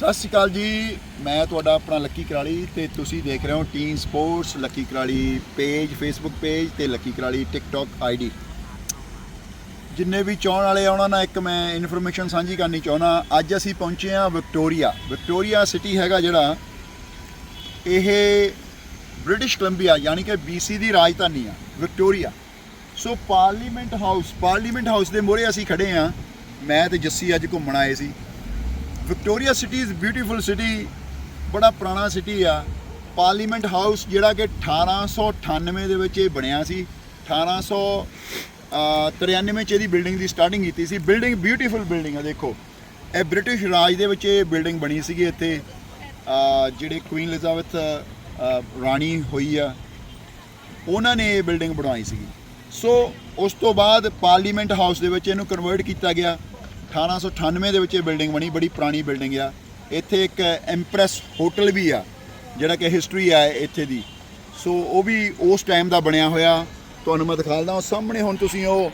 ਸਤਿ ਸ਼੍ਰੀ ਅਕਾਲ ਜੀ। ਮੈਂ ਤੁਹਾਡਾ ਆਪਣਾ ਲੱਕੀ ਕਰਾਲੀ ਤੇ ਤੁਸੀਂ ਦੇਖ ਰਹੇ ਹੋ team sports Lucky Karali page Facebook page ਤੇ ਲੱਕੀ ਕਰਾਲੀ ਟਿਕਟੌਕ ਆਈਡੀ। ਜਿੰਨੇ ਵੀ ਚਾਹਣ ਵਾਲੇ ਆ, ਉਹਨਾਂ ਨਾਲ ਇੱਕ ਮੈਂ ਇਨਫੋਰਮੇਸ਼ਨ ਸਾਂਝੀ ਕਰਨੀ ਚਾਹੁੰਦਾ। ਅੱਜ ਅਸੀਂ ਪਹੁੰਚੇ ਹਾਂ ਵਿਕਟੋਰੀਆ। ਵਿਕਟੋਰੀਆ ਸਿਟੀ ਹੈਗਾ ਜਿਹੜਾ, ਇਹ ਬ੍ਰਿਟਿਸ਼ ਕੋਲੰਬੀਆ ਯਾਨੀ ਕਿ BC ਦੀ ਰਾਜਧਾਨੀ ਆ, Victoria. So parliament house parliament house ਦੇ ਮੋਹਰੇ ਅਸੀਂ ਖੜੇ ਆ ਮੈਂ ਤੇ ਜੱਸੀ ਅੱਜ ਘੁੰਮਣ ਆਏ ਸੀ। Victoria city is beautiful city ਬੜਾ ਪੁਰਾਣਾ ਸਿਟੀ ਆ। ਪਾਰਲੀਮੈਂਟ ਹਾਊਸ ਜਿਹੜਾ ਕਿ 1898 ਦੇ ਵਿੱਚ ਇਹ ਬਣਿਆ ਸੀ। 1893 ਚ ਇਹਦੀ ਬਿਲਡਿੰਗ ਦੀ ਸਟਾਰਟਿੰਗ ਕੀਤੀ ਸੀ। ਬਿਲਡਿੰਗ ਬਿਊਟੀਫੁਲ ਬਿਲਡਿੰਗ ਆ, ਦੇਖੋ। ਇਹ ਬ੍ਰਿਟਿਸ਼ ਰਾਜ ਦੇ ਵਿੱਚ ਇਹ ਬਿਲਡਿੰਗ ਬਣੀ ਸੀਗੀ ਇੱਥੇ। ਜਿਹੜੇ ਕੁਈਨ ਐਲਿਜ਼ਾਬੈਥ ਰਾਣੀ ਹੋਈ ਆ, ਉਹਨਾਂ ਨੇ ਇਹ ਬਿਲਡਿੰਗ ਬਣਾਈ ਸੀਗੀ। ਸੋ ਉਸ ਤੋਂ ਬਾਅਦ ਪਾਰਲੀਮੈਂਟ ਹਾਊਸ ਦੇ ਵਿੱਚ ਇਹਨੂੰ ਕਨਵਰਟ ਕੀਤਾ ਗਿਆ। 1898 ਦੇ ਵਿੱਚ ਇਹ ਬਿਲਡਿੰਗ ਬਣੀ, ਬੜੀ ਪੁਰਾਣੀ ਬਿਲਡਿੰਗ ਆ। ਇੱਥੇ ਇੱਕ ਐਮਪ੍ਰੈਸ ਹੋਟਲ ਵੀ ਆ, ਜਿਹੜਾ ਕਿ ਹਿਸਟਰੀ ਆ ਇੱਥੇ ਦੀ। ਸੋ ਉਹ ਵੀ ਉਸ ਟਾਈਮ ਦਾ ਬਣਿਆ ਹੋਇਆ। ਤੁਹਾਨੂੰ ਮੈਂ ਦਿਖਾਉਂਦਾ ਹਾਂ ਸਾਹਮਣੇ ਹੁਣ ਤੁਸੀਂ ਉਹ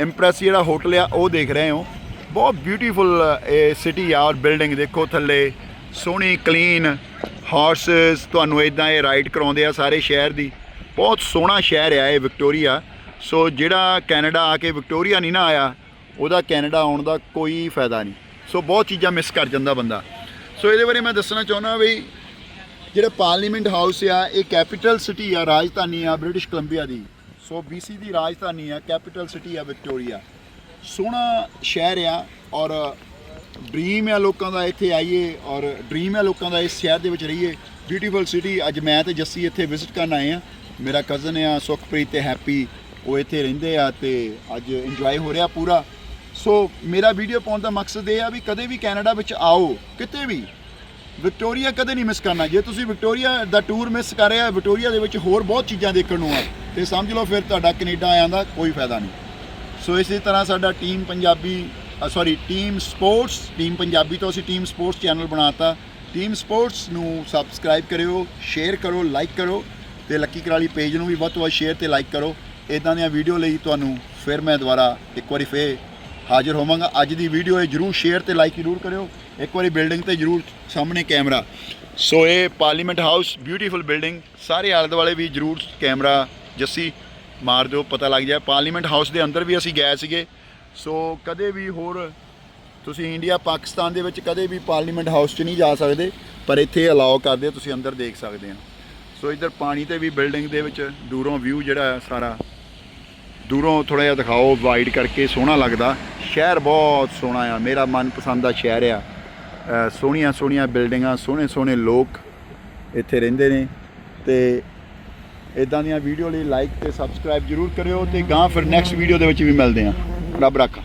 ਐਮਪ੍ਰੈਸ ਜਿਹੜਾ ਹੋਟਲ ਆ, ਉਹ ਦੇਖ ਰਹੇ ਹੋ। ਬਹੁਤ ਬਿਊਟੀਫੁਲ ਇਹ ਸਿਟੀ ਆ ਔਰ ਬਿਲਡਿੰਗ ਦੇਖੋ ਥੱਲੇ। ਸੋਹਣੀ ਕਲੀਨ ਹਾਰਸਸ ਤੁਹਾਨੂੰ ਇਦਾਂ ਇਹ ਰਾਈਡ ਕਰਾਉਂਦੇ ਆ ਸਾਰੇ ਸ਼ਹਿਰ ਦੀ। ਬਹੁਤ ਸੋਹਣਾ ਸ਼ਹਿਰ ਆ ਇਹ ਵਿਕਟੋਰੀਆ ਸੋ ਜਿਹੜਾ ਕੈਨੇਡਾ ਆ ਕੇ ਵਿਕਟੋਰੀਆ ਨਹੀਂ ਨਾ ਆਇਆ ਉਹਦਾ ਕੈਨੇਡਾ ਆਉਣ ਦਾ ਕੋਈ ਫਾਇਦਾ ਨਹੀਂ। ਸੋ ਬਹੁਤ ਚੀਜ਼ਾਂ ਮਿਸ ਕਰ ਜਾਂਦਾ ਬੰਦਾ। ਸੋ ਇਹਦੇ ਬਾਰੇ ਮੈਂ ਦੱਸਣਾ ਚਾਹੁੰਦਾ ਵੀ ਜਿਹੜਾ ਪਾਰਲੀਮੈਂਟ ਹਾਊਸ ਆ, ਇਹ ਕੈਪੀਟਲ ਸਿਟੀ ਆ, ਰਾਜਧਾਨੀ ਆ, ਬ੍ਰਿਟਿਸ਼ ਕੋਲੰਬੀਆ ਦੀ। ਸੋ BC ਦੀ ਰਾਜਧਾਨੀ ਆ, ਕੈਪੀਟਲ ਸਿਟੀ ਆ, ਵਿਕਟੋਰੀਆ। ਸੋਹਣਾ ਸ਼ਹਿਰ ਆ ਔਰ ਡ੍ਰੀਮ ਆ ਲੋਕਾਂ ਦਾ ਇੱਥੇ ਆਈਏ ਔਰ ਡ੍ਰੀਮ ਆ ਲੋਕਾਂ ਦਾ ਇਸ ਸ਼ਹਿਰ ਦੇ ਵਿੱਚ ਰਹੀਏ। ਬਿਊਟੀਫੁਲ ਸਿਟੀ ਅੱਜ ਮੈਂ ਤੇ ਜੱਸੀ ਇੱਥੇ ਵਿਜ਼ਿਟ ਕਰਨ ਆਏ ਆ। ਮੇਰਾ ਕਜ਼ਨ ਆ, ਸੁਖਪ੍ਰੀਤ ਤੇ ਹੈਪੀ ਉਹ ਇੱਥੇ ਰਹਿੰਦੇ ਆ ਤੇ ਅੱਜ ਇੰਜੋਏ ਹੋ ਰਿਹਾ ਪੂਰਾ। ਸੋ ਮੇਰਾ ਵੀਡੀਓ ਪਾਉਣ ਦਾ ਮਕਸਦ ਇਹ ਆ ਵੀ ਕਦੇ ਵੀ ਕੈਨੇਡਾ ਵਿੱਚ ਆਓ, ਕਿਤੇ ਵੀ। ਵਿਕਟੋਰੀਆ ਕਦੇ ਨਹੀਂ ਮਿਸ ਕਰਨਾ। ਜੇ ਤੁਸੀਂ ਵਿਕਟੋਰੀਆ ਦਾ ਟੂਰ ਮਿਸ ਕਰ ਰਹੇ ਆ ਵਿਕਟੋਰੀਆ ਦੇ ਵਿੱਚ ਹੋਰ ਬਹੁਤ ਚੀਜ਼ਾਂ ਦੇਖਣ ਨੂੰ ਆ। ਤੇ ਸਮਝ ਲਓ ਫਿਰ ਤੁਹਾਡਾ ਕੈਨੇਡਾ ਆਇਆ ਦਾ ਕੋਈ ਫਾਇਦਾ ਨਹੀਂ। ਸੋ ਇਸੇ ਤਰ੍ਹਾਂ ਸਾਡਾ team Punjabi sorry team sports team Punjabi ਤੋਂ ਅਸੀਂ ਟੀਮ ਸਪੋਰਟਸ ਚੈਨਲ ਬਣਾਤਾ। ਟੀਮ ਸਪੋਰਟਸ ਨੂੰ ਸਬਸਕ੍ਰਾਈਬ ਕਰਿਓ ਸ਼ੇਅਰ ਕਰੋ ਲਾਈਕ ਕਰੋ। ਤੇ ਲੱਕੀ ਕਰਾਲੀ ਪੇਜ ਨੂੰ ਵੀ ਵੱਧ ਤੋਂ ਵੱਧ ਸ਼ੇਅਰ ਤੇ ਲਾਈਕ ਕਰੋ। ਇਦਾਂ ਦੀਆਂ ਵੀਡੀਓ ਲਈ ਤੁਹਾਨੂੰ ਫਿਰ ਮੈਂ ਦੁਬਾਰਾ ਇੱਕ ਵਾਰੀ ਫੇਰ ਹਾਜ਼ਰ ਹੋਵਾਂਗਾ। ਅੱਜ ਦੀ ਵੀਡੀਓ ਇਹ ਜਰੂਰ ਸ਼ੇਅਰ ਤੇ ਲਾਈਕ ਜਰੂਰ ਕਰਿਓ। ਇੱਕ ਵਾਰੀ ਬਿਲਡਿੰਗ ਤੇ ਜਰੂਰ ਸਾਹਮਣੇ ਕੈਮਰਾ ਸੋ ਇਹ ਪਾਰਲੀਮੈਂਟ ਹਾਊਸ ਬਿਊਟੀਫੁਲ ਬਿਲਡਿੰਗ ਸਾਰੇ ਆਲੇ ਦੁਆਲੇ ਵੀ ਜਰੂਰ ਕੈਮਰਾ ਜੱਸੀ ਮਾਰ ਦਿਓ, ਪਤਾ ਲੱਗ ਜਾਏ। ਪਾਰਲੀਮੈਂਟ ਹਾਊਸ ਦੇ ਅੰਦਰ ਵੀ ਅਸੀਂ ਗਏ ਸੀਗੇ। ਸੋ ਕਦੇ ਵੀ ਹੋਰ ਤੁਸੀਂ ਇੰਡੀਆ ਪਾਕਿਸਤਾਨ ਦੇ ਵਿੱਚ ਕਦੇ ਵੀ ਪਾਰਲੀਮੈਂਟ ਹਾਊਸ 'ਚ ਨਹੀਂ ਜਾ ਸਕਦੇ, ਪਰ ਇੱਥੇ ਅਲਾਉ ਕਰਦੇ ਤੁਸੀਂ ਅੰਦਰ ਦੇਖ ਸਕਦੇ ਆ। ਸੋ ਇੱਧਰ ਪਾਣੀ ਤੇ ਵੀ ਬਿਲਡਿੰਗ ਦੇ ਵਿੱਚ ਦੂਰੋਂ ਵਿਊ ਜਿਹੜਾ ਸਾਰਾ ਦੂਰੋਂ ਥੋੜਾ ਜਿਹਾ ਦਿਖਾਓ ਵਾਈਡ ਕਰਕੇ ਸੋਹਣਾ ਲੱਗਦਾ। ਸ਼ਹਿਰ ਬਹੁਤ ਸੋਹਣਾ ਆ, ਮੇਰਾ ਮਨਪਸੰਦ ਦਾ ਸ਼ਹਿਰ ਆ। ਸੋਹਣੀਆਂ ਸੋਹਣੀਆਂ ਬਿਲਡਿੰਗਾਂ, ਸੋਹਣੇ ਸੋਹਣੇ ਲੋਕ ਇੱਥੇ ਰਹਿੰਦੇ ਨੇ। ਤੇ ਇਦਾਂ ਦੀਆਂ ਵੀਡੀਓ ਲਈ ਲਾਈਕ ਤੇ ਸਬਸਕ੍ਰਾਈਬ ਜਰੂਰ ਕਰਿਓ ਤੇ ਗਾਂ ਫਿਰ ਨੈਕਸਟ ਵੀਡੀਓ ਦੇ ਵਿੱਚ ਵੀ ਮਿਲਦੇ ਆ। ਰੱਬ ਰੱਖਾ।